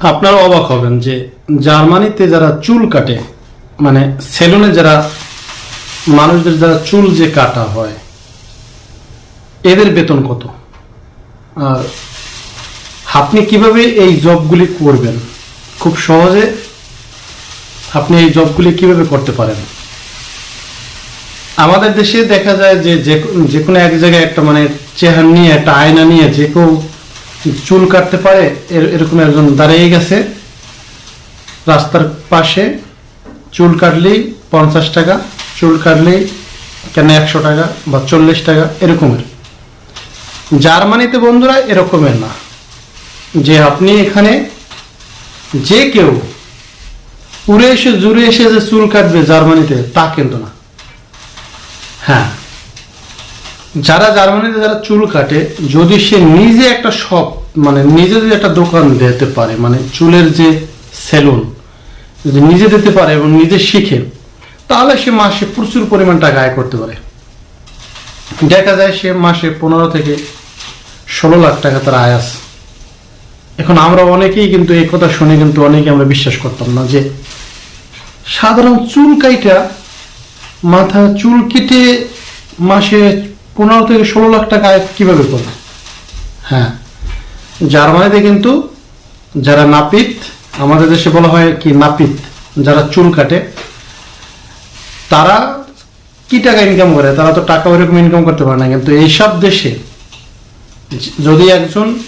আপনারা অবাক হবেন যে জার্মানিতে যারা চুল কাটে মানে সেলুনে যারা মানুষদের যারা চুল যে কাটা হয়, এদের বেতন কত? আর আপনি কীভাবে এই জবগুলি করবেন? খুব সহজে আপনি এই জবগুলি কীভাবে করতে পারেন? আমাদের দেশে দেখা যায় যে যে- কোনো এক জায়গায় একটা মানে চেহারা নিয়ে, একটা আয়না নিয়ে যে কেউ চুল কাটতে পারে, এর- এরকম একজন দাঁড়িয়ে গেছে, রাস্তার পাশে, চুল কাটলেই পঞ্চাশ টাকা, চুল কাটলেই কেন একশো টাকা বা চল্লিশ টাকা, এরকমের। জার্মানিতে বন্ধুরা এরকমের না। যে আপনি এখানে যে কেউ উড়ে এসে, জুড়ে এসে যে চুল কাটবে জার্মানিতে, তা কিন্তু না। হ্যাঁ যারা জার্মানিতে যারা চুল কাটে, যদি সে নিজে একটা শপ মানে নিজে যদি একটা দোকান দিতে পারে মানে চুলের যে সেলুন যদি নিজে দিতে পারে এবং নিজে শিখে, তাহলে সে মাসে প্রচুর পরিমাণ টাকা আয় করতে পারে। দেখা যায় সে মাসে পনেরো থেকে ষোলো লাখ টাকা তার আয় আছে। এখন আমরা অনেকেই কিন্তু এই কথা শুনে কিন্তু অনেকে আমরা বিশ্বাস করতাম না যে সাধারণ চুল কাইটা মাথা চুল কেটে মাসে পনেরো থেকে ষোলো লাখ টাকা আয় কীভাবে করবে? হ্যাঁ। জার্মানিতে কিন্তু যারা নাপিত, আমাদের দেশে বলা হয় কি নাপিত, যারা চুল কাটে, তারা কি টাকা ইনকাম করে? তারা তো টাকা ওইরকম ইনকাম করতে পারে না। কিন্তু এইসব দেশে যদি একজন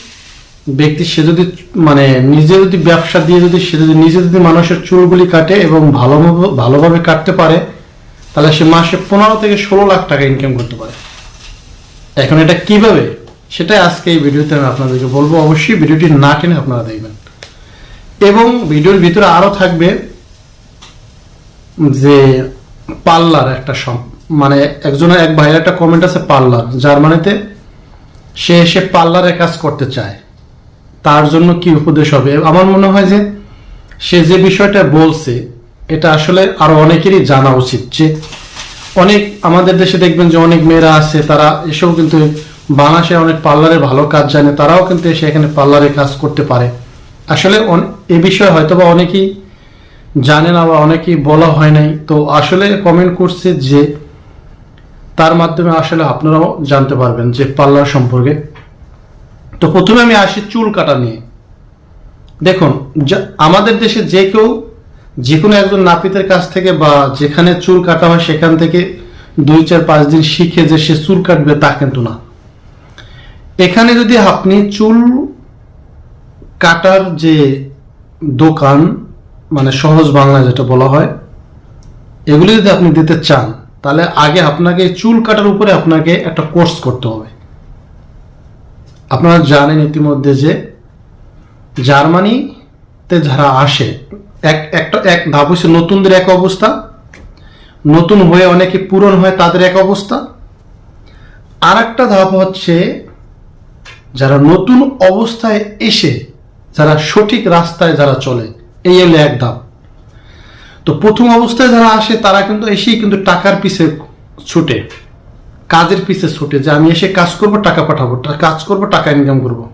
ব্যক্তি, সে যদি মানে নিজে যদি ব্যবসা দিয়ে যদি, সে যদি নিজে যদি মানুষের চুলগুলি কাটে এবং ভালোভাবে ভালোভাবে কাটতে পারে, তাহলে সে মাসে পনেরো থেকে ষোলো লাখ টাকা ইনকাম করতে পারে। এখন এটা কীভাবে? সেটাই আজকে এই ভিডিওতে আমি আপনাদেরকে বলব। অবশ্যই ভিডিওটি না টেনে আপনারা দেখবেন। এবং ভিডিওর ভিতরে আরও থাকবে যে পার্লার একটা মানে একজনের এক ভাইয়ের একটা কমেন্ট আছে পার্লার। জার্মানিতে সে এসে পার্লারে কাজ করতে চায়। তার জন্য কি উপদেশ হবে? আমার মনে হয় যে সে যে বিষয়টা বলছে, এটা আসলে আরও অনেকেরই জানা উচিত যে অনেক আমাদের দেশে দেখবেন যে অনেক মেয়েরা আছে, তারা এসেও কিন্তু বাংলাদেশে অনেক পার্লারে ভালো কাজ জানে, তারাও কিন্তু এসে এখানে পার্লারে কাজ করতে পারে। আসলে এ বিষয়ে হয়তো বা অনেকেই জানে না বা অনেকেই বলা হয় নাই। তো আসলে কমেন্ট করছে যে তার মাধ্যমে আসলে আপনারাও জানতে পারবেন যে পার্লার সম্পর্কে। তো প্রথমে আমি আসি চুল কাটা নিয়ে। দেখুন আমাদের দেশে যে কেউ যে কোনো একজন নাপিতের কাছ থেকে বা যেখানে চুল কাটা হয় সেখান থেকে দুই চার পাঁচ দিন শিখে যে সে চুল কাটবে তা কিন্তু না। এখানে যদি আপনি চুল কাটার যে দোকান মানে সহজ বাংলা যেটা বলা হয়, এগুলি যদি আপনি দিতে চান, তাহলে আগে আপনাকে চুল কাটার উপরে আপনাকে একটা কোর্স করতে হবে। আপনারা জানেন ইতিমধ্যে যে জার্মানিতে যারা আসে এক, একটা, এক ধাপ হচ্ছে নতুনদের এক অবস্থা। নতুন হয়ে অনেকে পূরণ হয় তাদের এক অবস্থা। আর একটা ধাপ হচ্ছে যারা নতুন অবস্থায় এসে যারা সঠিক রাস্তায় যারা চলে, এই হলো এক ধাপ। তো প্রথম অবস্থায় যারা আসে, তারা কিন্তু এসেই কিন্তু টাকার পিছে ছুটে, কাজের পিছে ছুটে যে আমি এসে কাজ করব, টাকা পাঠাবো কাজ করব, টাকা ইনকাম করব।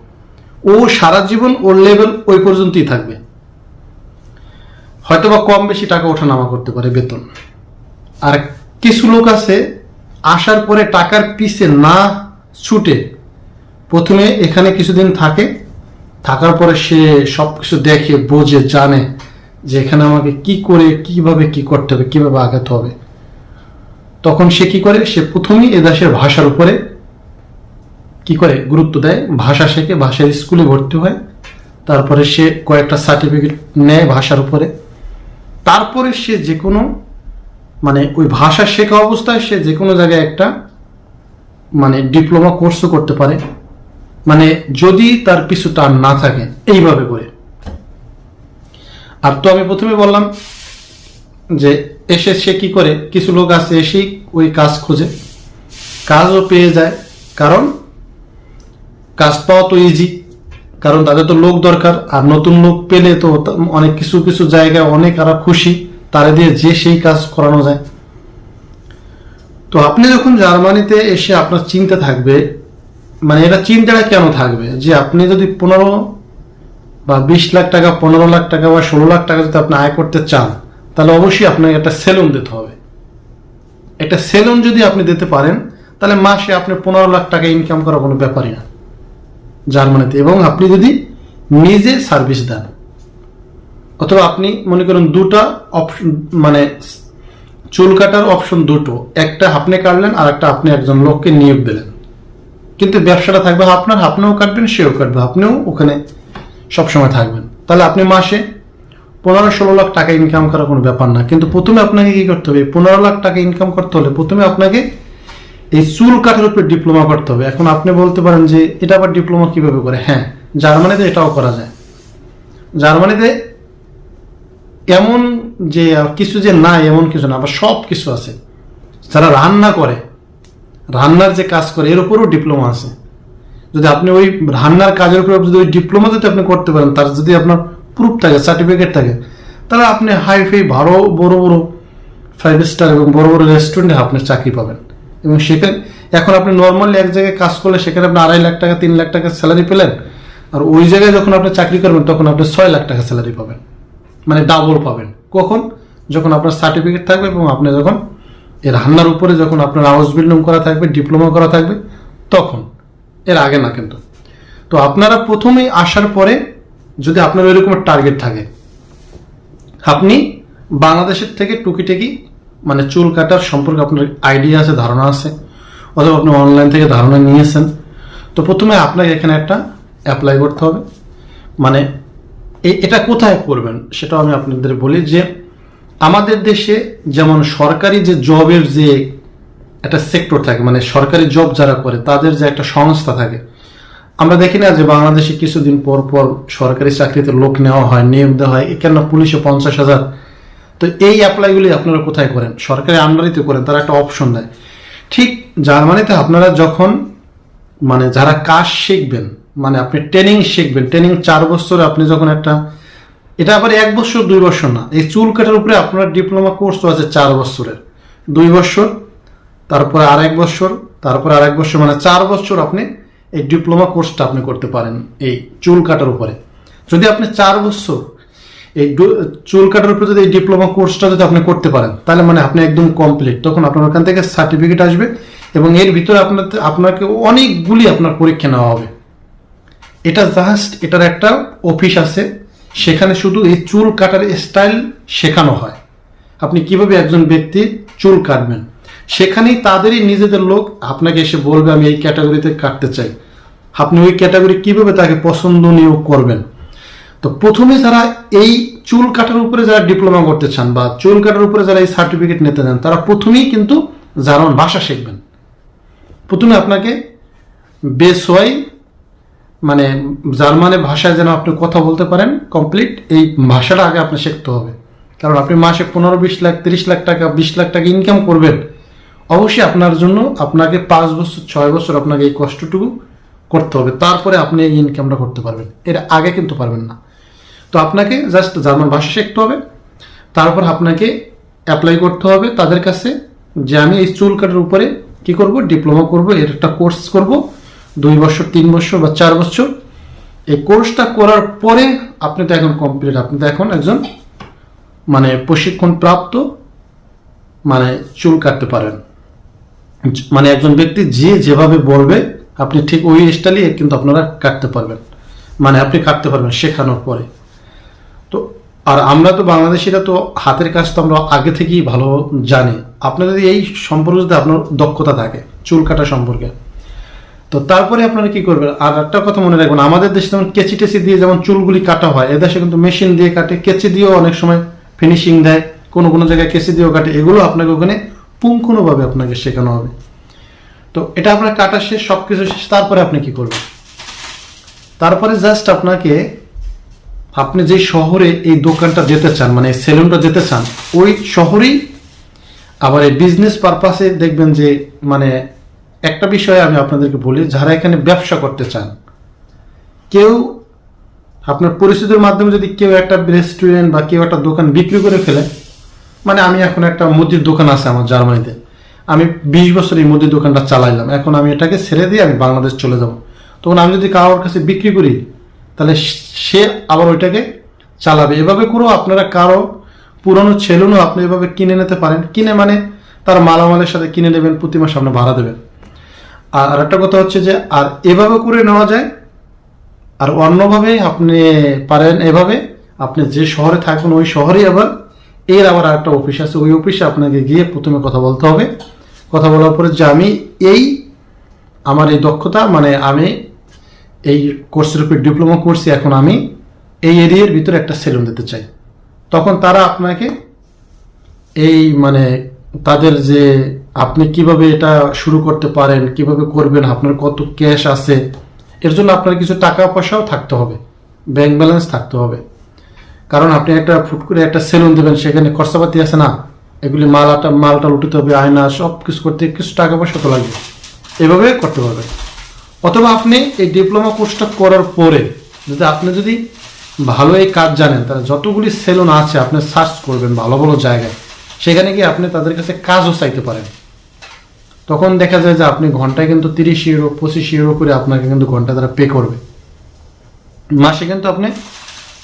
ও সারা জীবন ওর লেভেল ওই পর্যন্তই থাকবে। হয়তো বা কম বেশি টাকা ওঠানামা করতে পারে বেতন। আর কিছু লোক আছে, আসার পরে টাকার পিছে না ছুটে প্রথমে এখানে কিছুদিন থাকে, থাকার পরে সে সব কিছু দেখে, বোঝে, জানে যে এখানে আমাকে কি করে, কীভাবে কি করতে হবে, কীভাবে আগাতে হবে। তখন সে কি করে? সে প্রথমেই এ দেশের ভাষার উপরে কি করে? গুরুত্ব দেয়। ভাষা শেখে, ভাষার স্কুলে ভর্তি হয়। তারপরে সে কয়েকটা সার্টিফিকেট নেয় ভাষার উপরে। তারপরে সে যে কোনো মানে ওই ভাষা শেখা অবস্থায় সে যে কোনো জায়গায় একটা মানে ডিপ্লোমা কোর্সও করতে পারে। মানে যদি তার পিছু টান না থাকে, এইভাবে করে। আর তো আমি প্রথমে বললাম যে, এসে সে কি করে? কিছু লোক আছে এসেই ওই কাজ খোঁজে। কাজও পেয়ে যায়। কারণ, কাজ পাওয়া তো ইজি কারণ তাদের তো লোক দরকার, আর নতুন লোক পেলে তো অনেক কিছু কিছু জায়গায় অনেক আরা খুশি, তারা দিয়ে যে সেই কাজ করানো যায়। তো আপনি যখন জার্মানিতে এসে আপনার চিন্তা থাকবে মানে এটা চিন্তাটা কেন থাকবে? যে আপনি যদি পনেরো বা বিশ লাখ টাকা, পনেরো লাখ টাকা বা ষোলো লাখ টাকা যদি আপনি আয় করতে চান, তাহলে অবশ্যই আপনাকে একটা সেলুন দিতে হবে। একটা সেলুন যদি আপনি দিতে পারেন, তাহলে মাসে আপনি পনেরো লাখ টাকা ইনকাম করা কোনো ব্যাপারই না। জার্মানিতে। এবং আপনি যদি নিজে সার্ভিস দেন, অথবা আপনি মনে করেন দুটা অপশন মানে চুল কাটার অপশন দুটো, একটা আপনি কাটলেন আর একটা আপনি একজন লোককে নিয়োগ দিলেন। কিন্তু ব্যবসাটা থাকবে, আপনার আপনিও কাটবেন, সেও কাটবে, আপনিও ওখানে সবসময় থাকবেন। তাহলে আপনি মাসে পনেরো ষোলো লাখ টাকা ইনকাম করার কোনো ব্যাপার না। কিন্তু প্রথমে আপনাকে কি করতে হবে? পনেরো লাখ টাকা ইনকাম করতে হলে প্রথমে আপনাকে এই চুল কাটার উপরে ডিপ্লোমা করতে হবে। এখন আপনি বলতে পারেন যে, এটা আবার ডিপ্লোমা কীভাবে করে? হ্যাঁ জার্মানিতে এটাও করা যায়। জার্মানিতে এমন যে কিছু যে নাই, এমন কিছু না, আবার সব কিছু আছে। যারা রান্না করে, রান্নার যে কাজ করে, এর উপরও ডিপ্লোমা আছে। যদি আপনি ওই রান্নার কাজের উপর যদি ওই ডিপ্লোমা যদি আপনি করতে পারেন, তার যদি আপনার প্রুফ থাকে সার্টিফিকেট থাকে, তাহলে আপনি হাই ফাই ভালো বড় বড় ফাইভ স্টার এবং বড় বড় রেস্টুরেন্টে আপনি চাকরি পাবেন। এবং সেখানে এখন আপনি নর্মালি এক জায়গায় কাজ করলে সেখানে আপনি আড়াই লাখ টাকা, তিন লাখ টাকা স্যালারি পেলেন, আর ওই জায়গায় যখন আপনি চাকরি করবেন, তখন আপনি ছয় লাখ টাকা স্যালারি পাবেন। মানে ডাবল পাবেন। কখন? যখন আপনার সার্টিফিকেট থাকবে এবং আপনি যখন এই রান্নার উপরে যখন আপনার হাউস বিল্ডিং করা থাকবে ডিপ্লোমা করা থাকবে, তখন। এর আগে না কিন্তু। তো আপনারা প্রথমেই আসার পরে যদি আপনার ওইরকম টার্গেট থাকে, আপনি বাংলাদেশের থেকে টুকিটাকি মানে চুল কাটার সম্পর্কে আপনার আইডিয়া আছে, ধারণা আছে, অথবা আপনি অনলাইন থেকে ধারণা নিয়েছেন, তো প্রথমে আপনাকে এখানে একটা অ্যাপ্লাই করতে হবে। মানে এটা কোথায় করবেন সেটাও আমি আপনাদের বলি যে আমাদের দেশে যেমন সরকারি যে জবের যে একটা সেক্টর থাকে মানে সরকারি জব যারা করে, তাদের যে একটা সংস্থা থাকে, আমরা দেখি না যে বাংলাদেশে কিছুদিন পর পর সরকারি চাকরিতে লোক নেওয়া হয়, নিয়োগ দেওয়া হয় কেন পুলিশে পঞ্চাশ হাজার তো এই অ্যাপ্লাইগুলি আপনারা কোথায় করেন? সরকারি আন্ডারিতে করেন, তারা একটা অপশন দেয়। ঠিক জার্মানিতে আপনারা যখন মানে যারা কাজ শিখবেন মানে আপনি ট্রেনিং শিখবেন ট্রেনিং চার বছর আপনি যখন একটা, এটা আবার এক বছর, দুই বছর না, এই চুল কাটার উপরে আপনার ডিপ্লোমা কোর্স আছে চার বছরের। দুই বছর, তারপরে আরেক বছর, তারপরে আরেক বছর মানে চার বছর আপনি এই ডিপ্লোমা কোর্সটা আপনি করতে পারেন এই চুল কাটার উপরে। যদি আপনি চার বছর এই চুল কাটার উপরে যদি এই ডিপ্লোমা কোর্সটা যদি আপনি করতে পারেন, তাহলে মানে আপনি একদম কমপ্লিট তখন আপনার ওখান থেকে সার্টিফিকেট আসবে এবং এর ভিতরে আপনার আপনাকে অনেকগুলি আপনার পরীক্ষা নেওয়া হবে। এটা জাস্ট এটার একটা অফিস আছে, সেখানে শুধু এই চুল কাটার স্টাইল শেখানো হয়। আপনি কীভাবে একজন ব্যক্তি চুল কাটবেন? সেখানেই তাদেরই নিজেদের লোক আপনাকে এসে বলবে, আমি এই ক্যাটাগরিতে কাটতে চাই। আপনি ওই ক্যাটাগরি কীভাবে তাকে পছন্দনীয় করবেন? তো প্রথমে যারা এই চুল কাটার উপরে যারা ডিপ্লোমা করতে চান বা চুল কাটার উপরে যারা এই সার্টিফিকেট নিতে চান, তারা প্রথমেই কিন্তু জার্মান ভাষা শিখবেন। প্রথমে আপনাকে বেসওয়াই মানে জার্মানের ভাষায় যেন আপনি কথা বলতে পারেন কমপ্লিট এই ভাষাটা আগে আপনি শিখতে হবে। কারণ আপনি মাসে পনেরো, বিশ লাখ, তিরিশ লাখ টাকা, বিশ লাখ টাকা ইনকাম করবেন। অবশ্যই আপনার জন্য আপনাকে পাঁচ বছর, ছয় বছর আপনাকে এই কষ্টটুকু করতে হবে। তারপরে আপনি এই ইনকামটা করতে পারবেন। এর আগে কিন্তু পারবেন না। তো আপনাকে জাস্ট জার্মান ভাষা শিখতে হবে। তারপর আপনাকে অ্যাপ্লাই করতে হবে তাদের কাছে যে আমি এই চুল কাটার উপরে কি করব? ডিপ্লোমা করব, এর একটা কোর্স করব। দুই বছর, তিন বছর বা চার বছর। এই কোর্সটা করার পরে আপনি তো এখন কমপ্লিট আপনি তো এখন একজন মানে প্রশিক্ষণ প্রাপ্ত মানে চুল কাটতে পারেন। মানে একজন ব্যক্তি যে যেভাবে বলবে, আপনি ঠিক ওই স্টাইলই কিন্তু আপনারা কাটতে পারবেন। মানে আপনি কাটতে পারবেন শেখানোর পরে। তো, আর আমরা তো বাংলাদেশিরা তো হাতের কাজ তো আমরা আগে থেকেই ভালো জানি। আপনার যদি এই সম্পর্কে যদি আপনার দক্ষতা থাকে, চুল কাটা সম্পর্কে। তো তারপরে আপনারা কি করবেন? আর একটা কথা মনে রাখবেন, আমাদের দেশে যেমন কেচি টেচি দিয়ে যেমন চুলগুলি কাটা হয়, এদেশে কিন্তু মেশিন দিয়ে কাটে, কেচি দিয়েও অনেক সময় ফিনিশিং দেয়, কোনো কোনো জায়গায় কেচি দিয়েও কাটে, এগুলো আপনাকে ওখানে পুঙ্খানুভাবে আপনাকে শেখানো হবে। তো এটা আপনার কাটা শেষ সব কিছু শেষ, তারপরে আপনি কি করবেন? তারপরে জাস্ট আপনাকে আপনি যে শহরে এই দোকানটা যেতে চান মানে সেলুনটা যেতে চান, ওই শহরেই আবার এই বিজনেস পারপাসে দেখবেন যে মানে একটা বিষয়ে আমি আপনাদেরকে বলি, যারা এখানে ব্যবসা করতে চান, কেউ আপনার পরিচিতির মাধ্যমে যদি কেউ একটা রেস্টুরেন্ট বা কেউ একটা দোকান বিক্রি করে ফেলে মানে আমি এখন একটা মুদির দোকান আছে আমার জার্মানিতে, আমি বিশ বছর এই মুদির দোকানটা চালাইলাম, এখন আমি এটাকে ছেড়ে দিয়ে আমি বাংলাদেশ চলে যাব। তখন আমি যদি কারোর কাছে বিক্রি করি তাহলে সে আবার ওইটাকে চালাবে। এভাবে করেও আপনারা কারও পুরনো সেলুনও আপনি এভাবে কিনে নিতে পারেন। কিনে মানে তার মালামালের সাথে কিনে নেবেন, প্রতি মাসে আপনি ভাড়া দেবেন। আর আরেকটা কথা হচ্ছে যে, আর এভাবে করে নেওয়া যায়, আর অন্যভাবে আপনি পারেন এভাবে, আপনি যে শহরে থাকবেন ওই শহরেই আবার, এর আবার একটা অফিস আছে। ওই অফিসে আপনাকে গিয়ে প্রথমে কথা বলতে হবে। কথা বলার পরে যে আমি এই, আমার এই দক্ষতা মানে আমি এই কোর্সের উপর ডিপ্লোমা করছি, এখন আমি এই এরিয়ার ভিতরে একটা সেলুন দিতে চাই। তখন তারা আপনাকে এই মানে তাদের যে আপনি কীভাবে এটা শুরু করতে পারেন, কীভাবে করবেন, আপনার কত ক্যাশ আছে, এর জন্য আপনার কিছু টাকা পয়সাও থাকতে হবে ব্যাংক ব্যালেন্স থাকতে হবে। কারণ আপনি একটা ফুট করে একটা সেলুন দেবেন, সেখানে খরচাপাতি আছে না, এগুলি মালাটা, মালটা লুটিতে হবে, আয়না সব কিছু করতে কিছু টাকা পয়সা তো লাগবে। এভাবে করতে পারবেন অথবা আপনি এই ডিপ্লোমা কোর্সটা করার পরে যদি আপনি যদি ভালো এই কাজ জানেন, তাহলে যতগুলি সেলুন আছে, আপনি সার্চ করবেন ভালো ভালো জায়গায়। সেখানে গিয়ে আপনি তাদের কাছে কাজও চাইতে পারেন। তখন দেখা যায় যে আপনি ঘন্টায় কিন্তু তিরিশ ইউরো পঁচিশ ইউরো করে আপনাকে কিন্তু ঘণ্টা তারা পে করবে। মাসে কিন্তু আপনি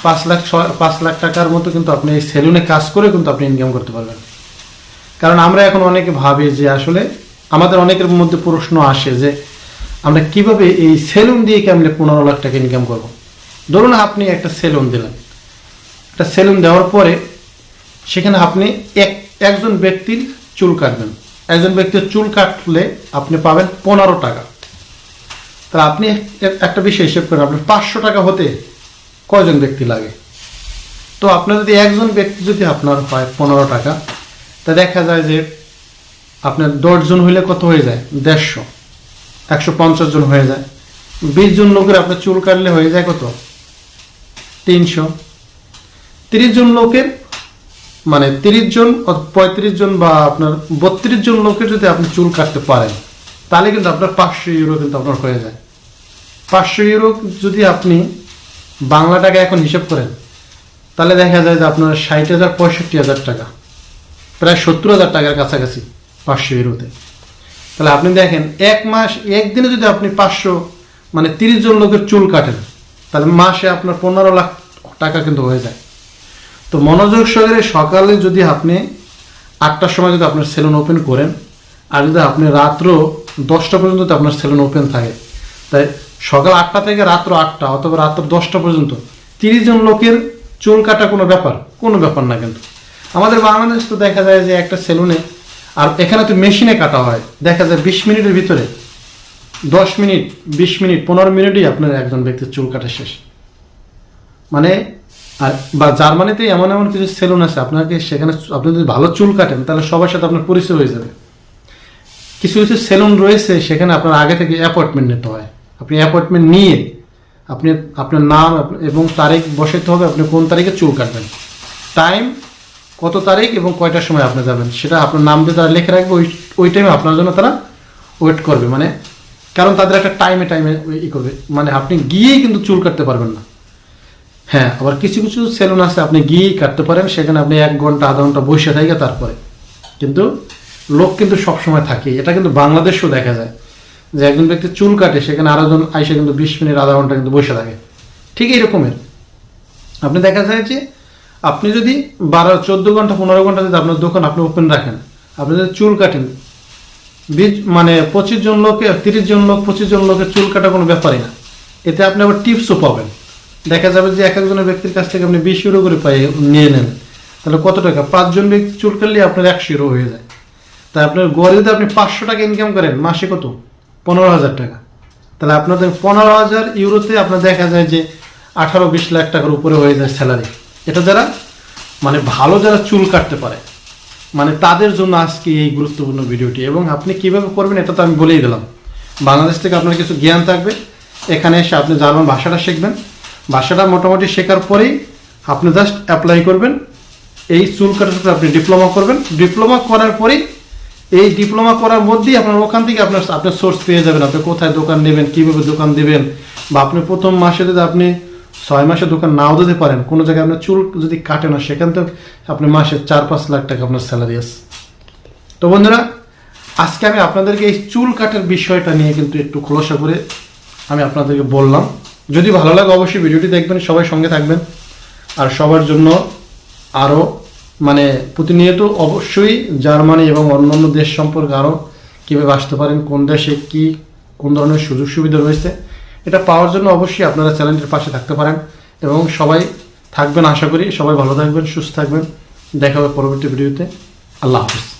পাঁচ লাখ, ছয়, পাঁচ লাখ টাকার মতো কিন্তু আপনি এই সেলুনে কাজ করে কিন্তু আপনি ইনকাম করতে পারবেন। কারণ আমরা এখন অনেকে ভাবি যে আসলে আমাদের অনেকের মধ্যে প্রশ্ন আসে যে আমরা কীভাবে এই সেলুন দিয়ে কেমনে পনেরো লাখ টাকা ইনকাম করব? ধরুন আপনি একটা সেলুন দিলেন। একটা সেলুন দেওয়ার পরে সেখানে আপনি এক, একজন ব্যক্তির চুল কাটবেন। একজন ব্যক্তির চুল কাটলে আপনি পাবেন পনেরো টাকা। তাহলে আপনি একটা বিষয় হিসেব করেন, আপনার পাঁচশো টাকা হতে কয়জন ব্যক্তি লাগে? তো আপনার যদি একজন ব্যক্তি যদি আপনার হয় পনেরো টাকা, তা দেখা যায় যে আপনার দশজন হইলে কত হয়ে যায়? দেড়শো। একশো পঞ্চাশ জন হয়ে যায়। বিশ জন লোকের আপনার চুল কাটলে হয়ে যায় কত? তিনশো। তিরিশ জন লোকের মানে তিরিশ জন, পঁয়ত্রিশ জন বা আপনার বত্রিশ জন লোকের যদি আপনি চুল কাটতে পারেন, তাহলে কিন্তু আপনার পাঁচশো ইউরো কিন্তু আপনার হয়ে যায়। পাঁচশো ইউরো যদি আপনি বাংলা টাকা এখন হিসেব করেন, তাহলে দেখা যায় যে আপনার ষাট হাজার পঁয়ষট্টি হাজার টাকা, প্রায় সত্তর হাজার টাকার কাছাকাছি পাঁচশো ইউরোতে। তাহলে আপনি দেখেন, এক মাস, একদিনে যদি আপনি পাঁচশো মানে তিরিশ জন লোকের চুল কাটেন, তাহলে মাসে আপনার পনেরো লাখ টাকা কিন্তু হয়ে যায়। তো মনোযোগ সহকারে সকালে যদি আপনি আটটার সময় যদি আপনার সেলুন ওপেন করেন, আর যদি আপনি রাত্র দশটা পর্যন্ত আপনার সেলুন ওপেন থাকে তাই সকাল আটটা থেকে রাত্র আটটা অথবা রাত্র দশটা পর্যন্ত তিরিশ জন লোকের চুল কাটা কোনো ব্যাপার কোনো ব্যাপার না কিন্তু। আমাদের বাংলাদেশ তো দেখা যায় যে একটা সেলুনে আর এখানে তো মেশিনে কাটা হয়। দেখা যায় বিশ মিনিটের ভিতরে। দশ মিনিট, বিশ মিনিট, পনেরো মিনিটই আপনার একজন ব্যক্তির চুল কাটা শেষ। মানে আর, বা জার্মানিতে এমন এমন কিছু সেলুন আছে, আপনাকে সেখানে আপনি যদি ভালো চুল কাটেন, তাহলে সবার সাথে আপনার পরিচয় হয়ে যাবে। কিছু কিছু সেলুন রয়েছে, সেখানে আপনার আগে থেকে অ্যাপয়েন্টমেন্ট নিতে হয়। আপনি অ্যাপয়েন্টমেন্ট নিয়ে, আপনি, আপনার নাম এবং তারিখ বসাইতে হবে, আপনি কোন তারিখে চুল কাটবেন। টাইম কত তারিখ এবং কয়টার সময় আপনি যাবেন, সেটা আপনার নাম দিয়ে তারা লিখে রাখবে, ওই ওই টাইমে আপনার জন্য তারা ওয়েট করবে মানে কারণ তাদের একটা টাইমে টাইমে ই করবে মানে আপনি গিয়েই কিন্তু চুল কাটতে পারবেন না। হ্যাঁ আবার কিছু কিছু সেলুন আছে, আপনি গিয়েই কাটতে পারেন, সেখানে আপনি এক ঘণ্টা, আধা ঘণ্টা বসে থাকে তারপরে। কিন্তু লোক কিন্তু সবসময় থাকে, এটা কিন্তু বাংলাদেশেও দেখা যায়, যে একজন ব্যক্তি চুল কাটে, সেখানে আরও জন আইসে কিন্তু বিশ মিনিট, আধা ঘণ্টা কিন্তু বসে থাকে। ঠিক এইরকমের। আপনি দেখা যায় যে আপনি যদি বারো, চোদ্দ ঘণ্টা, পনেরো ঘণ্টা যদি আপনার দোকান আপনি ওপেন রাখেন, আপনি যদি চুল কাটেন, বিশ মানে পঁচিশ জন লোকে, তিরিশ জন লোক, পঁচিশ জন লোকের চুল কাটা কোনো ব্যাপারই না। এতে আপনি আবার টিপসও পাবেন। দেখা যাবে যে এক একজনের ব্যক্তির কাছ থেকে আপনি বিশ ইউরো করে পাই, নিয়ে নেন। তাহলে কত টাকা? পাঁচজন ব্যক্তি চুল কাটলে আপনার একশো ইউরো হয়ে যায়। তাই আপনার গড়ে যদি আপনি পাঁচশো টাকা ইনকাম করেন, মাসে কত? পনেরো হাজার টাকা। তাহলে আপনাদের পনেরো হাজার ইউরোতে আপনার দেখা যায় যে আঠারো, বিশ লাখ টাকার উপরে হয়ে যায় স্যালারি এটা যারা মানে ভালো যারা চুল কাটতে পারে মানে তাদের জন্য আজকে এই গুরুত্বপূর্ণ ভিডিওটি। এবং আপনি কীভাবে করবেন এটা তো আমি বলেই দিলাম। বাংলাদেশ থেকে আপনার কিছু জ্ঞান থাকবে। এখানে এসে আপনি জার্মান ভাষাটা শিখবেন। ভাষাটা মোটামুটি শেখার পরেই আপনি জাস্ট অ্যাপ্লাই করবেন। এই চুল কাটাতে আপনি ডিপ্লোমা করবেন। ডিপ্লোমা করার পরেই এই ডিপ্লোমা করার মধ্যেই আপনার ওখান থেকে আপনার আপনার সোর্স পেয়ে যাবেন। আপনি কোথায় দোকান নেবেন, কীভাবে দোকান দেবেন, বা আপনি প্রথম মাসে যদি আপনি ছয় মাসে দোকান নাও দিতে পারেন। কোনো জায়গায় আপনার চুল যদি কাটে না, সেখান থেকে আপনি মাসে চার পাঁচ লাখ টাকা আপনার স্যালারি আছে। তো বন্ধুরা, আজকে আমি আপনাদেরকে এই চুল কাটার বিষয়টা নিয়ে কিন্তু একটু খোলসা করে আমি আপনাদেরকে বললাম। যদি ভালো লাগে অবশ্যই ভিডিওটি দেখবেন, সবাই সঙ্গে থাকবেন। আর সবার জন্য আরও মানে প্রতিনিয়ত অবশ্যই জার্মানি এবং অন্যান্য দেশ সম্পর্কে আরও কীভাবে আসতে পারেন, কোন দেশে কি, কোন ধরনের সুযোগ সুবিধা রয়েছে এটা পাওয়ার জন্য অবশ্যই আপনারা চ্যানেলটির পাশে থাকতে পারেন এবং সবাই থাকবেন আশা করি, সবাই ভালো থাকবেন, সুস্থ থাকবেন। দেখা হবে পরবর্তী ভিডিওতে। আল্লাহ হাফিজ।